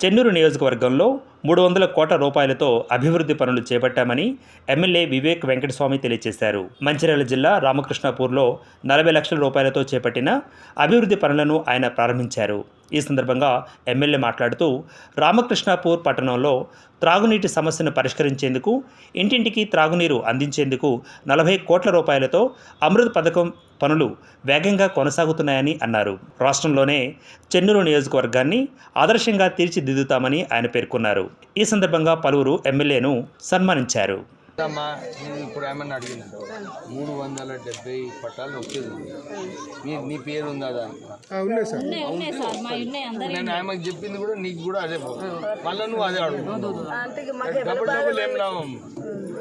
చెన్నూరు నియోజకవర్గంలో మూడు వందల కోట్ల రూపాయలతో అభివృద్ధి పనులు చేపట్టామని ఎమ్మెల్యే వివేక్ వెంకటస్వామి తెలియజేశారు మంచిర్యాల జిల్లా రామకృష్ణాపూర్లో నలభై లక్షల రూపాయలతో చేపట్టిన అభివృద్ధి పనులను ఆయన ప్రారంభించారు. ఈ సందర్భంగా ఎమ్మెల్యే మాట్లాడుతూ రామకృష్ణాపూర్ పట్టణంలో త్రాగునీటి సమస్యను పరిష్కరించేందుకు ఇంటింటికి త్రాగునీరు అందించేందుకు నలభై కోట్ల రూపాయలతో అమృత్ పథకం పనులు వేగంగా కొనసాగుతున్నాయని అన్నారు. రాష్ట్రంలోనే చెన్నూరు నియోజకవర్గాన్ని ఆదర్శంగా తీర్చిదిద్దుతామని ఆయన పేర్కొన్నారు. ఈ సందర్భంగా పలువురు ఎమ్మెల్యేను సన్మానించారు. అమ్మా నేను ఇప్పుడు ఏమన్నా అడిగినాడు మూడు వందల డెబ్బై పట్టాలు వచ్చేది ఉంది. నీ పేరు ఉందా మా నేను ఆమెకు చెప్పింది కూడా నీకు కూడా అదే మళ్ళీ నువ్వు అదే అడుగు. డబుల్ డబుల్ ఏం లాభం?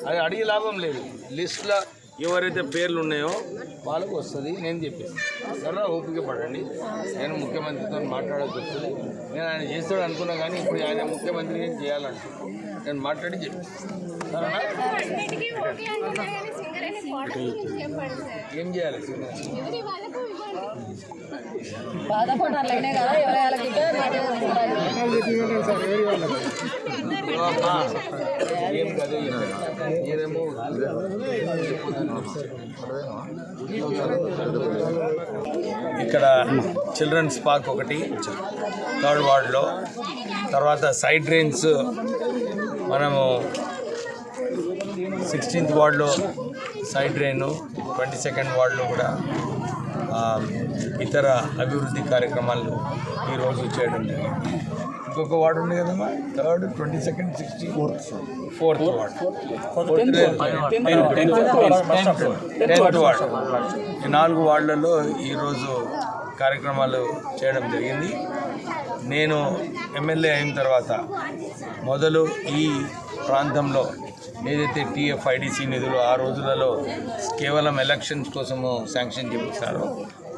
అది అడిగి లాభం లేదు. లిస్ట్లో ఎవరైతే పేర్లు ఉన్నాయో వాళ్ళకు వస్తుంది నేను చెప్పేసి. సరే ఓపిక పడండి. నేను ముఖ్యమంత్రితో మాట్లాడాల్సి వస్తుంది. నేను ఆయన చేస్తాడు అనుకున్నా కానీ ఇప్పుడు ఆయన ముఖ్యమంత్రి నేను చేయాలనుకుంటున్నాను నేను మాట్లాడి సరేనా? ఏం చేయాలి కదా ఎవరి వాళ్ళకి ఏం మీరేమో ఇక్కడ చిల్డ్రన్స్ పార్క్ ఒకటి థర్డ్ వార్డ్లో. తర్వాత సైడ్ డ్రైన్స్ మనము సిక్స్టీన్త్ వార్డులో సైడ్ డ్రైన్ ట్వంటీ సెకండ్ వార్డులో కూడా ఇతర అభివృద్ధి కార్యక్రమాలు ఈరోజు చేయడం జరిగింది. ఇంకొక వార్డు ఉంది కదమ్మా? Third twenty second sixty fourth fourth ward. Tenth ward. ఈ నాలుగు వార్డులలో ఈరోజు కార్యక్రమాలు చేయడం జరిగింది. నేను ఎమ్మెల్యే అయిన తర్వాత మొదలు ఈ ప్రాంతంలో ఏదైతే టీఎఫ్ఐడిసి నిధులు ఆ రోజులలో కేవలం ఎలక్షన్స్ కోసము శాంక్షన్ చేపిస్తారో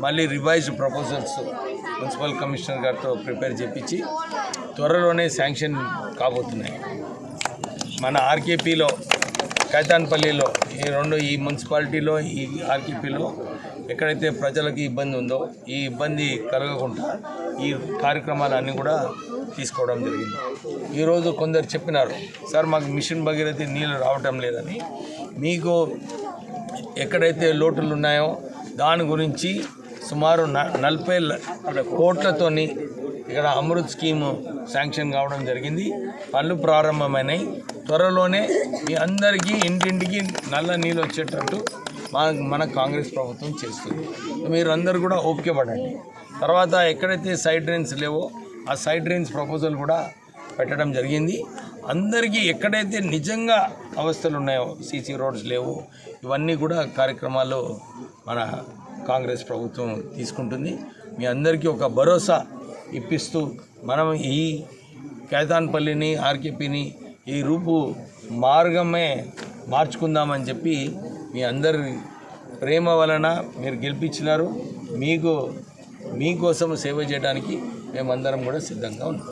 మళ్ళీ రివైజ్డ్ ప్రపోజల్స్ మున్సిపల్ కమిషనర్ గారితో ప్రిపేర్ చేపించి త్వరలోనే శాంక్షన్ కాబోతున్నాయి. మన ఆర్కేపీలో కైతాన్పల్లిలో ఈ రెండు ఈ మున్సిపాలిటీలో ఈ ఆర్కేపీలో ఎక్కడైతే ప్రజలకు ఇబ్బంది ఉందో ఈ ఇబ్బంది కలగకుండా ఈ కార్యక్రమాలన్నీ కూడా తీసుకోవడం జరిగింది. ఈరోజు కొందరు చెప్పినారు సార్ మాకు మిషన్ భగీరథి నీళ్ళు రావటం లేదని. మీకు ఎక్కడైతే లోటులు ఉన్నాయో దాని గురించి సుమారు న- నలభై కోట్లతోని ఇక్కడ అమృత్ స్కీము శాంక్షన్ కావడం జరిగింది. పనులు ప్రారంభమైనాయి. త్వరలోనే మీ అందరికీ ఇంటింటికి నల్ల నీళ్ళు వచ్చేటట్టు మా మన కాంగ్రెస్ ప్రభుత్వం చేస్తుంది. మీరు అందరు కూడా ఓపిక పడండి. తర్వాత ఎక్కడైతే సైడ్ డ్రైన్స్ లేవో ఆ సైడ్ రేంజ్ ప్రపోజల్ కూడా పెట్టడం జరిగింది. అందరికీ ఎక్కడైతే నిజంగా అవస్థలు ఉన్నాయో సీసీ రోడ్స్ లేవు ఇవన్నీ కూడా కార్యక్రమాలు మన కాంగ్రెస్ ప్రభుత్వం తీసుకుంటుంది. మీ అందరికీ ఒక భరోసా ఇప్పిస్తూ మనం ఈ కేదాన్పల్లిని ఆర్కేపీని ఈ రూపు మార్గమే మార్చుకుందామని చెప్పి మీ అందరి ప్రేమ వలన మీరు గెలిపించినారు. మీకు మీకోసం సేవ చేయడానికి మేమందరం కూడా సిద్ధంగా ఉన్నాం.